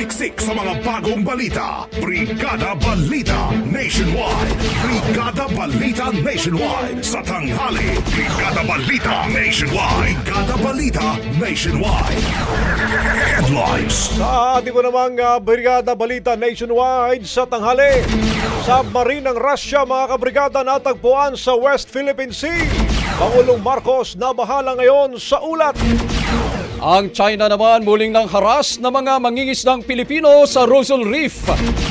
Siksik sa mga bagong balita. Brigada Balita Nationwide. Brigada Balita Nationwide sa tanghali. Brigada Balita Nationwide. Brigada Balita Nationwide. Headlines. Sa ating po namang ah, Brigada Balita Nationwide sa tanghali. Submarine ng Russia mga kabrigada natagpuan sa West Philippine Sea. Pangulong Marcos na bahala ngayon sa ulat. Ang China naman muling nang haras ng mga mangingisdang Pilipino sa Rosal Reef.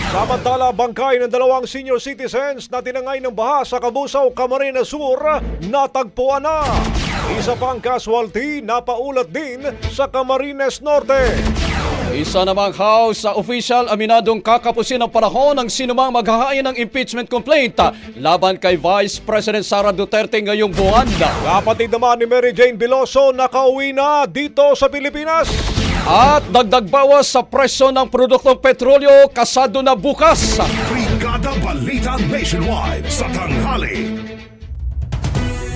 Samantala, bangkay ng dalawang senior citizens na tinangay ng baha sa Kabusaw, Camarines Sur, natagpuan na. Isa pang casualty na din sa Camarines Norte. Isa namang House sa official aminadong kakapusin ang panahon ng sinumang maghahain ng impeachment complaint laban kay Vice President Sara Duterte ngayong buwan. Kapatid naman ni Mary Jane Biloso nakauwi na dito sa Pilipinas. At dagdag bawas sa presyo ng produktong petrolyo kasado na bukas. Brigada Balita Nationwide sa tanghali.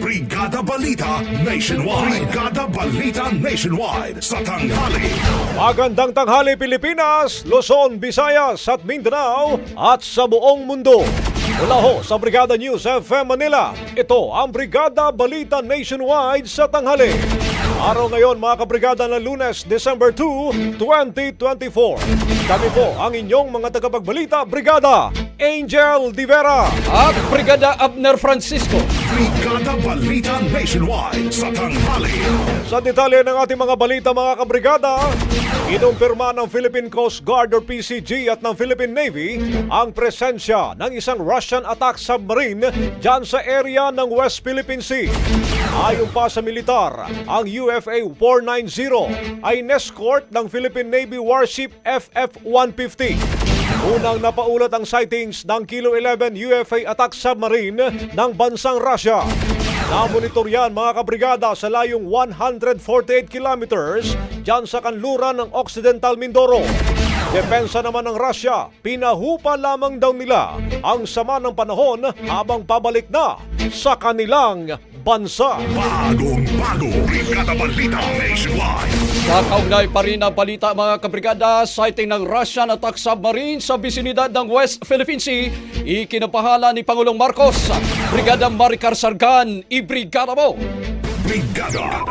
Brigada Balita Nationwide. Brigada Balita Nationwide sa tanghali. Magandang tanghali Pilipinas, Luzon, Visayas at Mindanao at sa buong mundo. Mula ho sa Brigada News FM Manila, ito ang Brigada Balita Nationwide sa tanghali. Araw ngayon mga kabrigada na lunes, December 2, 2024. Kami po ang inyong mga tagapagbalita, Brigada Angel Divera. At Brigada Abner Francisco. Brigada Balita Nationwide sa tanghali. Sa detalye ng ating mga balita mga kabrigada, inumpirma ng Philippine Coast Guard or PCG at ng Philippine Navy ang presensya ng isang Russian attack submarine dyan sa area ng West Philippine Sea. Ayon pa sa militar, ang UFA 490 ay nescourt ng Philippine Navy warship FF-150. Unang napaulat ang sightings ng Kilo 11 UFA attack submarine ng bansang Russia. Namonitor yan mga kabrigada sa layong 148 kilometers dyan sa kanluran ng Occidental Mindoro. Depensa naman ng Russia, pinahupa lamang daw nila ang sama ng panahon habang pabalik na sa kanilang bansa. Bagong bago. Brigada Balita Nationwide. Kakaugnay pa rin ang balita mga kabrigada, sighting ng Russian attack submarine sa bisinidad ng West Philippine Sea, ikinapahala ni Pangulong Marcos. Brigada Maricar Sargan, ibrigada mo! Brigada.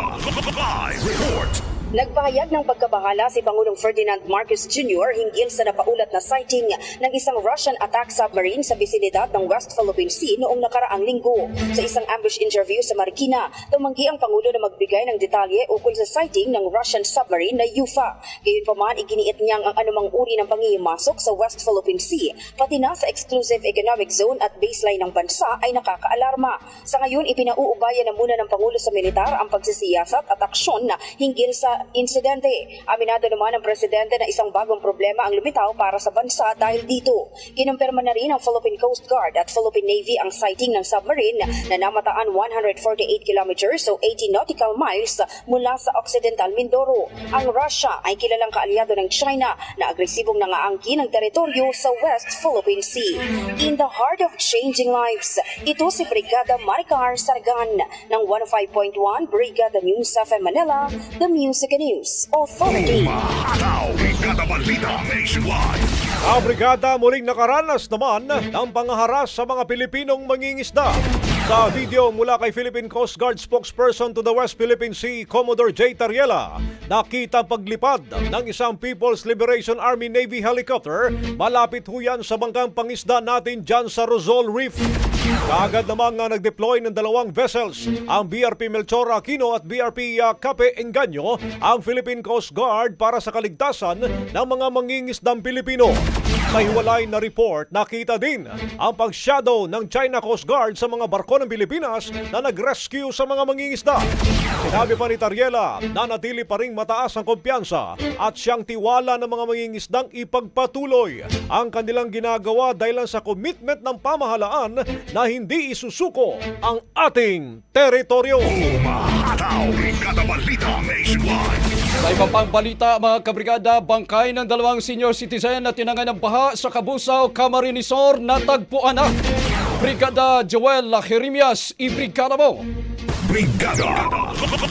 Live report. Nagpahayag ng pagkabahala si Pangulong Ferdinand Marcos Jr. hinggil sa napaulat na sighting ng isang Russian attack submarine sa bisinidad ng West Philippine Sea noong nakaraang linggo. Sa isang ambush interview sa Marikina, tumanggi ang Pangulo na magbigay ng detalye ukol sa sighting ng Russian submarine na UFA. Gayunpaman, iginiit niyang ang anumang uri ng pangihimasok sa West Philippine Sea, pati na sa exclusive economic zone at baseline ng bansa ay nakakaalarma. Sa ngayon, ipinauubayan na muna ng Pangulo sa militar ang pagsisiyasat at aksyon na hinggil sa insidente. Aminado naman ang presidente na isang bagong problema ang lumitaw para sa bansa dahil dito. Kinumpirma na rin ng Philippine Coast Guard at Philippine Navy ang sighting ng submarine na namataan 148 kilometers o 80 nautical miles mula sa Occidental Mindoro. Ang Russia ay kilalang kaalyado ng China na agresibong nangaangkin ng teritoryo sa West Philippine Sea. In the heart of changing lives, ito si Brigada Maricar Sargan ng 105.1 Brigada News FM Manila, The Music and News Authority. Mahataw. Brigada Balita Nationwide. Ang brigada muling nakaranas naman ng pangaharas sa mga Pilipinong mangingisda. Sa video mula kay Philippine Coast Guard spokesperson to the West Philippine Sea, Commodore J. Tariela, nakita paglipad ng isang People's Liberation Army Navy helicopter malapit ho yan sa bangkang pangisda natin dyan sa Rosol Reef. Kaagad namang nga nag-deploy ng dalawang vessels, ang BRP Melchor Aquino at BRP uh, Cape Engaño, ang Philippine Coast Guard para sa kaligtasan ng mga mangingisdang Pilipino. Sa hiwalay na report, nakita din ang pag-shadow ng China Coast Guard sa mga barko ng Pilipinas na nag-rescue sa mga mangingisda. Sinabi pa ni Tariela na natili pa ring mataas ang kumpiyansa at siyang tiwala ng mga mangingisdang ipagpatuloy ang kanilang ginagawa dahil sa commitment ng pamahalaan na hindi isusuko ang ating teritoryo. Mahataw. Brigada Balita Nationwide. Sa iba pang balita, mga kabrigada, bangkay ng dalawang senior citizen na tinangay ng baha sa Kabusaw, Camarinesor, natagpuan na. Brigada Joel Jeremias, ibrigada mo! Brigada.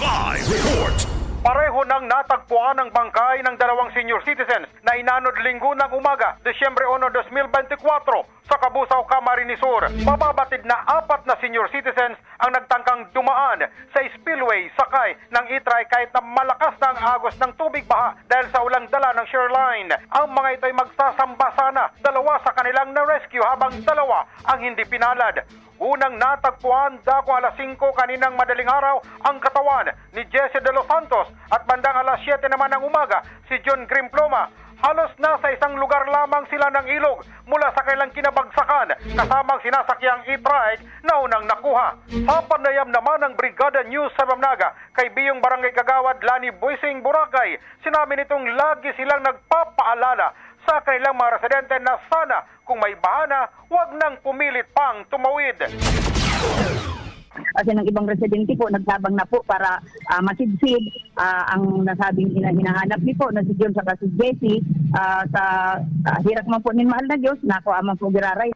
Live report. Pareho nang natagpuan ang bangkay ng dalawang senior citizens na inanod linggo ng umaga, Desyembre 1, 2024 sa Kabusaw, Camarinesor. Mababatid na apat na senior citizens ang nagtangkang dumaan sa spillway sakay ng itray kahit na malakas na ang agos ng tubig baha dahil sa ulang dala ng shoreline. Ang mga ito ay magsasamba sana, dalawa sa kanilang na-rescue habang dalawa ang hindi pinalad. Unang natagpuan dako alas 5 kaninang madaling araw ang katawan ni Jesse De Los Santos at bandang alas 7 naman ng umaga si John Grimploma. Halos nasa isang lugar lamang sila ng ilog mula sa kailang kinabagsakan kasamang sinasakyang e-trike na unang nakuha. Sa panayam naman ng Brigada News sa Bamnaga kay Biyong Barangay Kagawad Lani Buising Boracay, sinabi nitong lagi silang nagpapaalala sa kanilang mga residente na sana kung may bahana, huwag nang pumilit pang tumawid. Kasi ng ibang residente po nagsabang na po para ah, masidsid ah, ang nasabing hina- hinahanap ni po na si John saka si Jessie ah, sa ah, hirak man po ni mahal na Diyos nako amang po giraray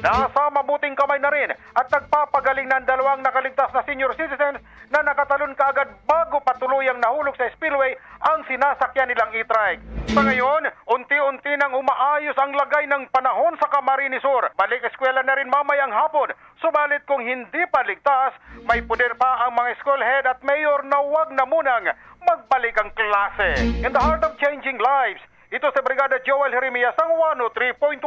Nasa mabuting kamay na rin at nagpapagaling ng dalawang nakaligtas na senior citizens na nakatalon kaagad bago patuluyang nahulog sa spillway ang sinasakyan nilang e-trike. Sa ngayon, unti-unti nang umaayos ang lagay ng panahon sa Camarinesor. Balik eskwela na rin mamayang hapon. Subalit kung hindi pa ligtas, may puder pa ang mga schoolhead at mayor na huwag na munang magbalik ang klase. In the heart of changing lives, Ito sa Brigada Joel Jeremias ang 103.1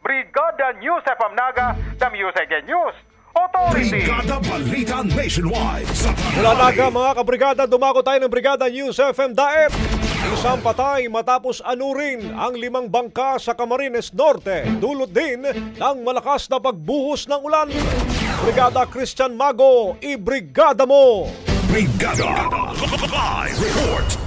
Brigada News FM Naga, the Music and News Authority. Brigada Balita Nationwide sa Mula naga mga kabrigada, dumako tayo ng Brigada News FM Daet. Isang patay matapos anurin ang limang bangka sa Camarines Norte. Dulot din ng malakas na pagbuhos ng ulan. Brigada Christian Mago, ibrigada mo! Brigada Live Report.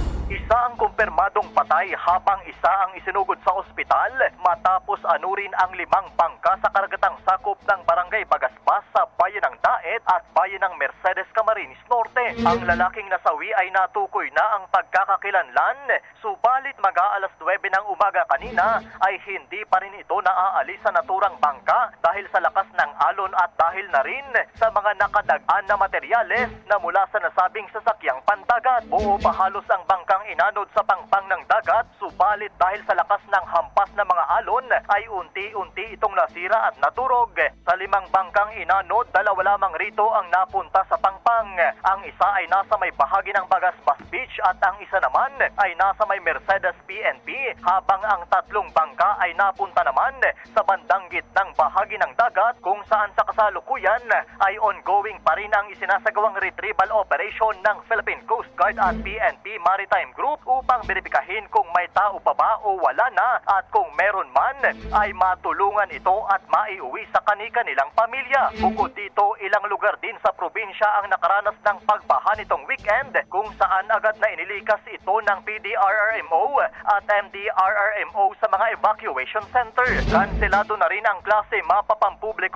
Isa ang kumpirmadong patay habang isa ang isinugod sa ospital matapos anurin ang limang bangka sa karagatang sakop ng barangay Bagaspas sa bayan ng Daet at bayan ng Mercedes Camarines Norte. Ang lalaking nasawi ay natukoy na ang pagkakakilanlan, subalit mag-aalas 9 ng umaga kanina ay hindi pa rin ito naaalis sa naturang bangka dahil sa lakas ng alon at dahil na rin sa mga nakadagaan na materyales na mula sa nasabing sasakyang pandagat. Buo pa halos ang bangkang inanod sa pangpang ng dagat, subalit dahil sa lakas ng hampas ng mga alon ay unti-unti itong nasira at naturog. Sa limang bangkang inanod, dalawa lamang rito ang napunta sa pangpang. Ang isa ay nasa may bahagi ng Bagaspas Beach at ang isa naman ay nasa may Mercedes PNP habang ang tatlong bangka ay napunta naman sa bandang gitnang bahagi ng dagat kung saan sa kasalukuyan ay ongoing pa rin ang isinasagawang retrieval operation ng Philippine Coast Guard at PNP Maritime Group upang beripikahin kung may tao pa ba o wala na at kung meron man ay matulungan ito at maiuwi sa kani-kanilang pamilya. Bukod dito, ilang lugar din sa probinsya ang nakaranas ng pagbaha nitong weekend kung saan agad na inilikas ito ng PDRRMO at MDRRMO sa mga evacuation center. Kanselado na rin ang klase mapa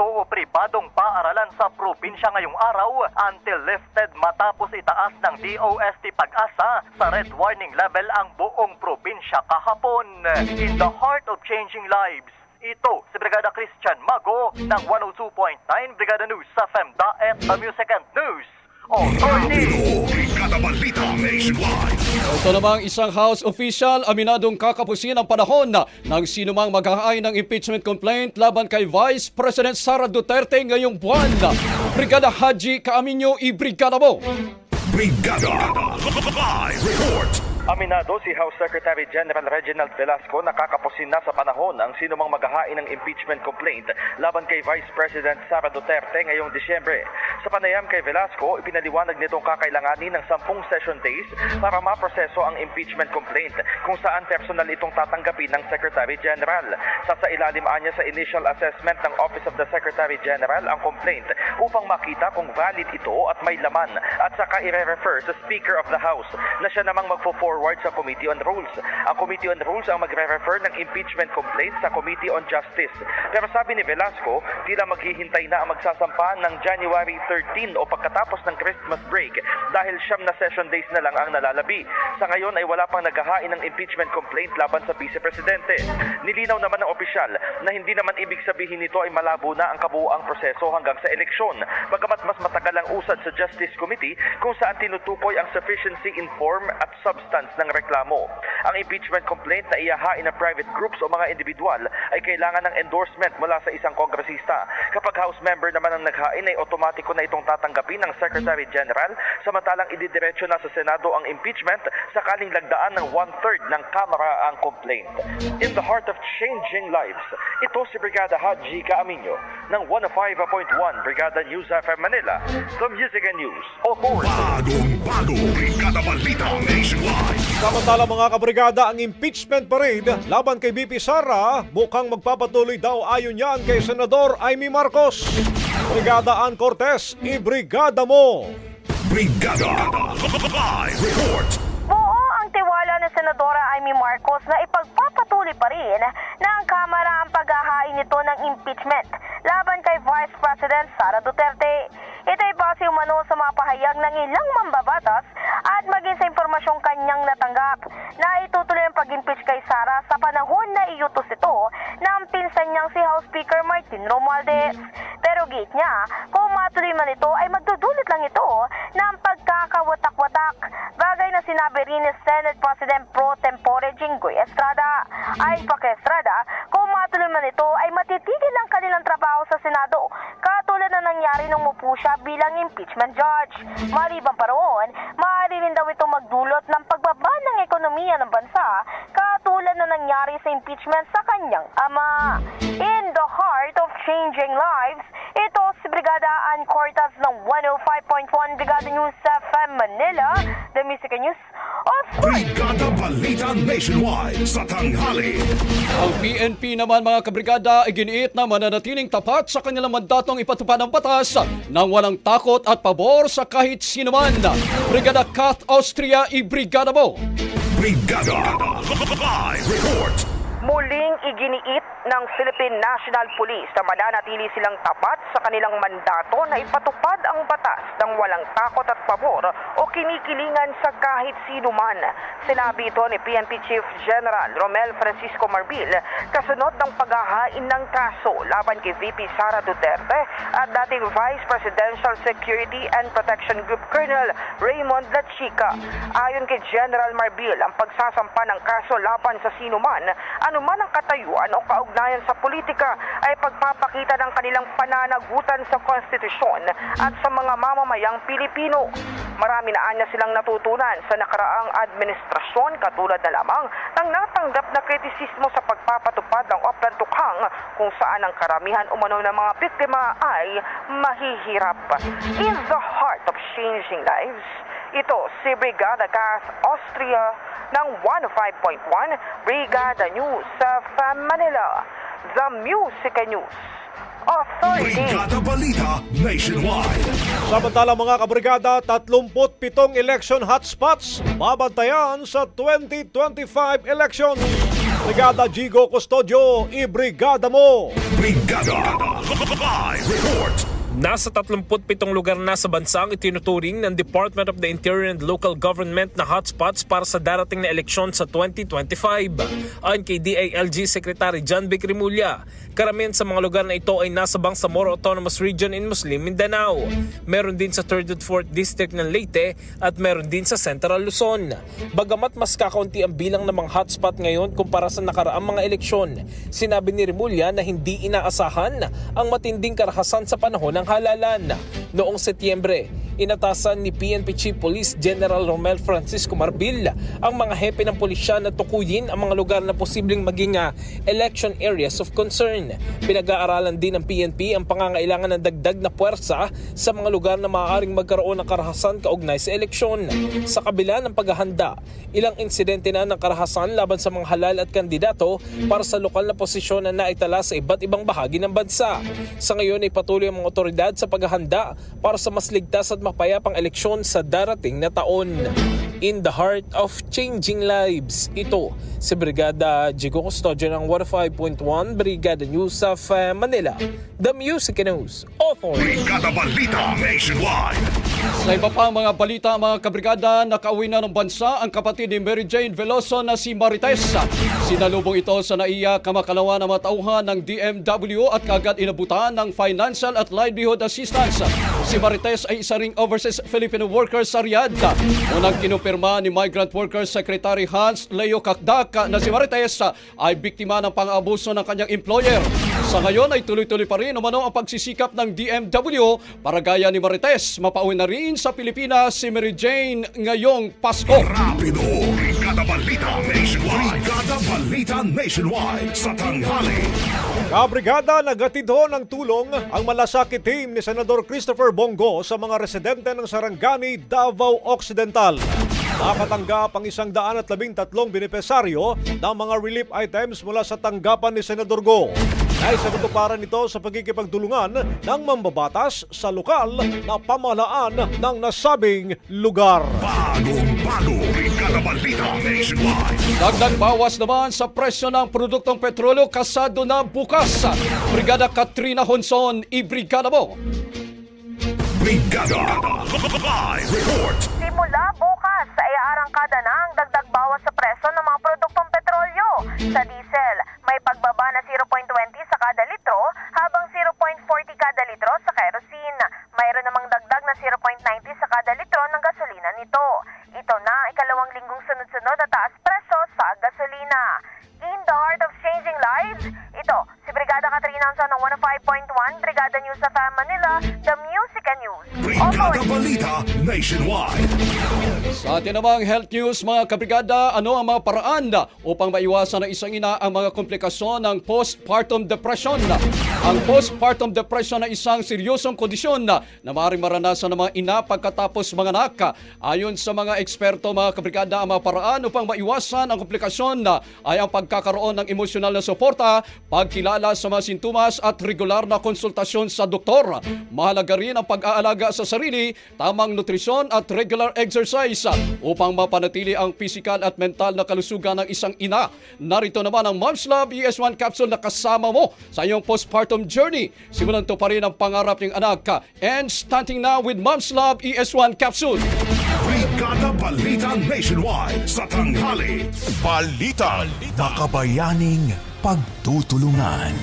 o pribadong paaralan sa probinsya ngayong araw until lifted matapos itaas ng DOST Pag-asa sa red warning level ang buong probinsya kahapon. In the heart of changing lives, ito si Brigada Christian Mago ng 102.9 Brigada News sa FEMDA at the Music and News. Ito, Brigada Balita Nationwide. Ito namang isang House official aminadong kakapusin ang panahon na ng sinumang maghahain ng impeachment complaint laban kay Vice President Sara Duterte ngayong buwan. Brigada Haji Kaaminyo, i-brigada mo! Brigada Live Report. Aminado si House Secretary General Reginald Velasco na kakapusin na sa panahon ang sinumang maghahain ng impeachment complaint laban kay Vice President Sara Duterte ngayong Disyembre. Sa panayam kay Velasco, ipinaliwanag nitong kakailanganin ng 10 session days para maproseso ang impeachment complaint kung saan personal itong tatanggapin ng Secretary General. Sa sa ilalim anya sa initial assessment ng Office of the Secretary General ang complaint upang makita kung valid ito at may laman at saka i-refer sa Speaker of the House na siya namang magpo-forward sa Committee on Rules. Ang Committee on Rules ang magre-refer ng impeachment complaint sa Committee on Justice. Pero sabi ni Velasco, tila maghihintay na ang magsasampa ng January 13 o pagkatapos ng Christmas break dahil siyam na session days na lang ang nalalabi. Sa ngayon ay wala pang naghahain ng impeachment complaint laban sa Vice Presidente. Nilinaw naman ng opisyal na hindi naman ibig sabihin nito ay malabo na ang kabuuang proseso hanggang sa eleksyon. Bagamat mas matagal ang usad sa Justice Committee kung saan tinutukoy ang sufficiency in form at substance ng reklamo. Ang impeachment complaint na iyahain ng private groups o mga individual ay kailangan ng endorsement mula sa isang kongresista. Kapag House member naman ang naghain ay otomatiko na itong tatanggapin ng Secretary General samantalang ididiretso na sa Senado ang impeachment sakaling lagdaan ng one-third ng Kamara ang complaint. In the heart of changing lives, ito si Brigada Haji Kaaminyo ng 105.1 Brigada News FM Manila, the Music and News Authority. Bagong bago. Brigada Balita Nationwide. Samantala mga kabrigada, ang impeachment parade laban kay BP Sara mukhang magpapatuloy daw ayon yan kay Senador Amy Marcos. Brigada Ann Cortez, ibrigada mo! Brigada Live Report. Buo ang tiwala ni Senadora Amy Marcos na ipagpapatuloy pa rin na ang Kamara ang paghahain nito ng impeachment laban kay Vice President Sara Duterte. Ito ay base umano sa mga pahayag ng ilang mambabatas at maging sa impormasyong kanyang natanggap na itutuloy ang pag-impeach kay Sara sa panahon na iutos ito ng pinsan niyang si House Speaker Martin Romualdez. Pero gate niya, kung matuloy man ito ay magdudulot lang ito ng pagkakawatak-watak. Bagay na sinabi rin ni Senate President Pro Tempore Jinggoy Estrada. Ayon pa kay Estrada, kung matuloy man ito ay matitigil ang kanilang trabaho sa Senado. Katulad na nangyari nung mupo siya bilang impeachment judge. Maliban pa roon, maaari rin daw ito magdulot ng pagbaba ng ekonomiya ng bansa katulad na nangyari sa impeachment sa kanyang ama. In the heart of changing lives, ito si Brigada Ann Cortas ng 105.1 Brigada News FM Manila, the Music News. Brigada Balita Nationwide sa tanghali. Ang PNP naman mga kabrigada ay giniit na mananatiling tapat sa kanilang mandatong ipatupad ang batas nang walang takot at pabor sa kahit sino man. Brigada Kat Austria, i-brigada mo! Brigada Live Report. Muling iginiit ng Philippine National Police na mananatili silang tapat sa kanilang mandato na ipatupad ang batas ng walang takot at pabor o kinikilingan sa kahit sino man. Sinabi ito ni PNP Chief General Romel Francisco Marbil kasunod ng paghahain ng kaso laban kay VP Sara Duterte at dating Vice Presidential Security and Protection Group Colonel Raymond Lachica. Ayon kay General Marbil, ang pagsasampa ng kaso laban sa sino man, anuman ang katayuan o kaugnayan sa politika ay pagpapakita ng kanilang pananagutan sa konstitusyon at sa mga mamamayang Pilipino. Marami na anya silang natutunan sa nakaraang administrasyon katulad na lamang ng natanggap na kritisismo sa pagpapatupad ng Oplan Tukhang kung saan ang karamihan umano ng mga biktima ay mahihirap. In the heart of changing lives, ito si Brigada Gas Austria ng 105.1 Brigada News sa Manila, The Music News Authority. Brigada Balita Nationwide. Samantala mga kabrigada, 37 election hotspots babantayan sa 2025 elections. Brigada Gigo Custodio, i-brigada mo! Brigada Live Report. Nasa 37 lugar na sa bansa ang itinuturing ng Department of the Interior and Local Government na hotspots para sa darating na eleksyon sa 2025. Ayon kay DALG Secretary John Vic Rimulya, karamihan sa mga lugar na ito ay nasa Bangsamoro Autonomous Region in Muslim Mindanao. Meron din sa 3rd at 4th District ng Leyte at meron din sa Central Luzon. Bagamat mas kakaunti ang bilang ng mga hotspot ngayon kumpara sa nakaraang mga eleksyon, sinabi ni Rimulya na hindi inaasahan ang matinding karahasan sa panahon ng halalan. Noong Setyembre, inatasan ni PNP Chief Police General Romel Francisco Marbil ang mga hepe ng pulisya na tukuyin ang mga lugar na posibleng maging ah, election areas of concern. Pinag-aaralan din ng PNP ang pangangailangan ng dagdag na puwersa sa mga lugar na maaaring magkaroon ng karahasan kaugnay sa eleksyon. Sa kabila ng paghahanda, ilang insidente na ng karahasan laban sa mga halal at kandidato para sa lokal na posisyon na naitala sa iba't ibang bahagi ng bansa. Sa ngayon ay patuloy ang mga otoridad sa paghahanda para sa mas ligtas at mapayapang eleksyon sa darating na taon. In the heart of changing lives, ito si Brigada Jigo Custodio ng 105.1 Brigada News of uh, Manila, The Music News Authority. Brigada Balita Nationwide. Sa iba pa mga balita mga kabrigada, nakauwi na ng bansa ang kapatid ni Mary Jane Veloso na si Marites. Sinalubong ito sa naiya kamakalawa na matauhan ng DMW at kagad inabutan ng financial at livelihood assistance. Si Marites ay isa ring overseas Filipino worker sa Riyadh. Unang kinumpirma ni Migrant Workers Secretary Hans Leo Kakdak na si Marites ay biktima ng pang-abuso ng kanyang employer. Sa ngayon ay tuloy-tuloy pa rin umano ang pagsisikap ng DMW para gaya ni Marites mapauwi na rin sa Pilipinas si Mary Jane ngayong Pasko. Rapido. Brigada Balita Nationwide. Brigada Balita Nationwide sa tanghali. Kabrigada nagatid ho ng tulong ang malasakit team ni Senador Christopher Bongo sa mga residente ng Sarangani, Davao Occidental. Nakatanggap ang isang daan at labing tatlong binipesaryo ng mga relief items mula sa tanggapan ni Senador Go. Nais sa katuparan nito sa pagkikipagtulungan ng mambabatas sa lokal na pamahalaan ng nasabing lugar. Bagong bago. Brigada Balita Nationwide. Dagdag bawas naman sa presyo ng produktong petrolyo kasado na bukas. Brigada Katrina Honson, i-brigada mo. Brigada Live Report. Simula bukas ay aarangkada na ang dagdag bawas sa presyo ng mga produktong petrolyo. Sa diesel, Nationwide. Sa atin namang health news mga kabrigada, ano ang mga paraan upang maiwasan ng isang ina ang mga komplikasyon ng postpartum depression? Ang postpartum depression ay isang seryosong kondisyon na na maaaring maranasan ng mga ina pagkatapos mga anak. Ayon sa mga eksperto mga kabrigada, ang mga paraan upang maiwasan ang komplikasyon na ay ang pagkakaroon ng emosyonal na suporta, pagkilala sa mga sintomas at regular na konsultasyon sa doktor. Mahalaga rin ang pag-aalaga sa sarili, tamang nutrisyon at regular exercise upang mapanatili ang physical at mental na kalusugan ng isang ina. Narito naman ang Mom's Love ES1 capsule na kasama mo sa iyong postpartum journey. Simulan to pa rin ang pangarap ng anak ka. And starting now with Mom's Love ES1 capsule. Brigada Balita Nationwide sa tanghali. Balita. Makabayaning pagtutulungan.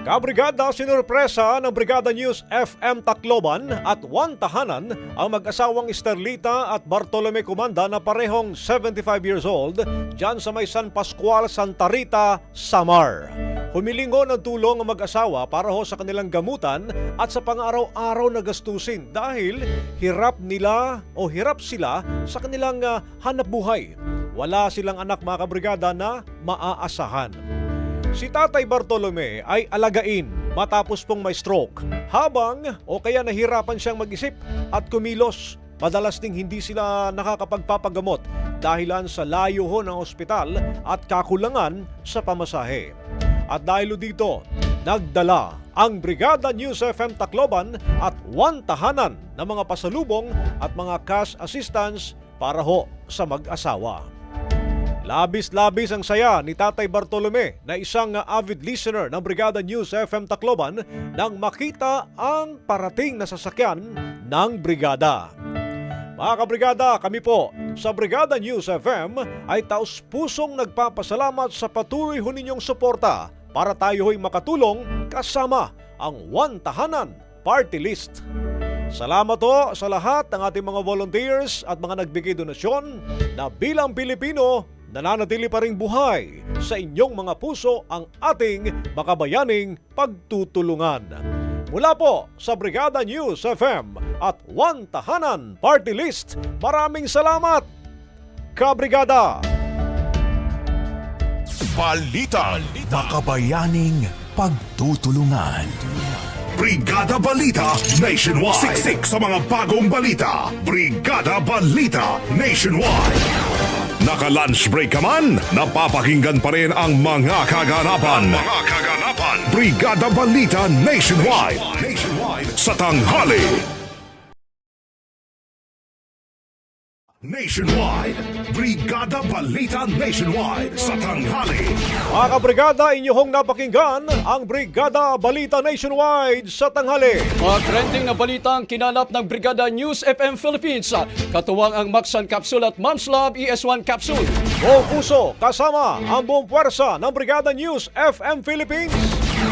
Kabrigada sinurpresa ng Brigada News FM Tacloban at One Tahanan ang mag-asawang Esterlita at Bartolome Comanda na parehong 75 years old dyan sa may San Pascual, Santa Rita, Samar. Humilingo ng tulong ang mag-asawa para ho sa kanilang gamutan at sa pang-araw-araw na gastusin dahil hirap nila o hirap sila sa kanilang ah, hanap buhay. Wala silang anak mga kabrigada na maaasahan. Si Tatay Bartolome ay alagain matapos pong may stroke habang o kaya nahirapan siyang mag-isip at kumilos. Madalas ding hindi sila nakakapagpapagamot dahilan sa layo ho ng ospital at kakulangan sa pamasahe. At dahil dito, nagdala ang Brigada News FM Tacloban at one tahanan ng mga pasalubong at mga cash assistance para ho sa mag-asawa. Labis-labis ang saya ni Tatay Bartolome na isang avid listener ng Brigada News FM Tacloban nang makita ang parating na sasakyan ng Brigada. Mga kabrigada, kami po sa Brigada News FM ay taos pusong nagpapasalamat sa patuloy ho ninyong suporta para tayo ho'y makatulong kasama ang One Tahanan Party List. Salamat ho sa lahat ng ating mga volunteers at mga nagbigay donasyon na bilang Pilipino nananatili pa ring buhay sa inyong mga puso ang ating makabayaning pagtutulungan. Mula po sa Brigada News FM at One Tahanan Party List, maraming salamat, Kabrigada! Balita. Makabayaning pagtutulungan. Brigada Balita Nationwide. Siksik sa mga bagong balita. Brigada Balita Nationwide. Naka-lunch break ka man, napapakinggan pa rin ang mga kaganapan. Mga kaganapan. Brigada Balita Nationwide. Nationwide. Sa tanghali. Nationwide. Brigada Balita Nationwide. Sa tanghali. Mga kabrigada, inyong napakinggan ang Brigada Balita Nationwide sa tanghali. Mga trending na balita ang kinalap ng Brigada News FM Philippines. Katuwang ang Maxan Capsule at Mom's Love ES1 Capsule. Buong puso kasama ang buong puwersa ng Brigada News FM Philippines.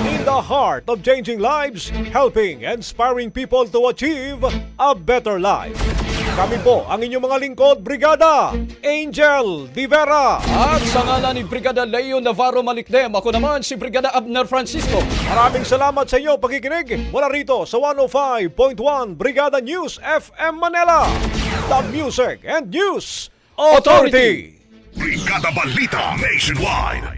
In the heart of changing lives, helping, inspiring people to achieve a better life. Kami po ang inyong mga lingkod, Brigada Angel Divera. At sa ngalan ni Brigada Leo Navarro Malikdem, ako naman si Brigada Abner Francisco. Maraming salamat sa inyo pagkikinig mula rito sa 105.1 Brigada News FM Manila. The Music and News Authority. Brigada Balita Nationwide.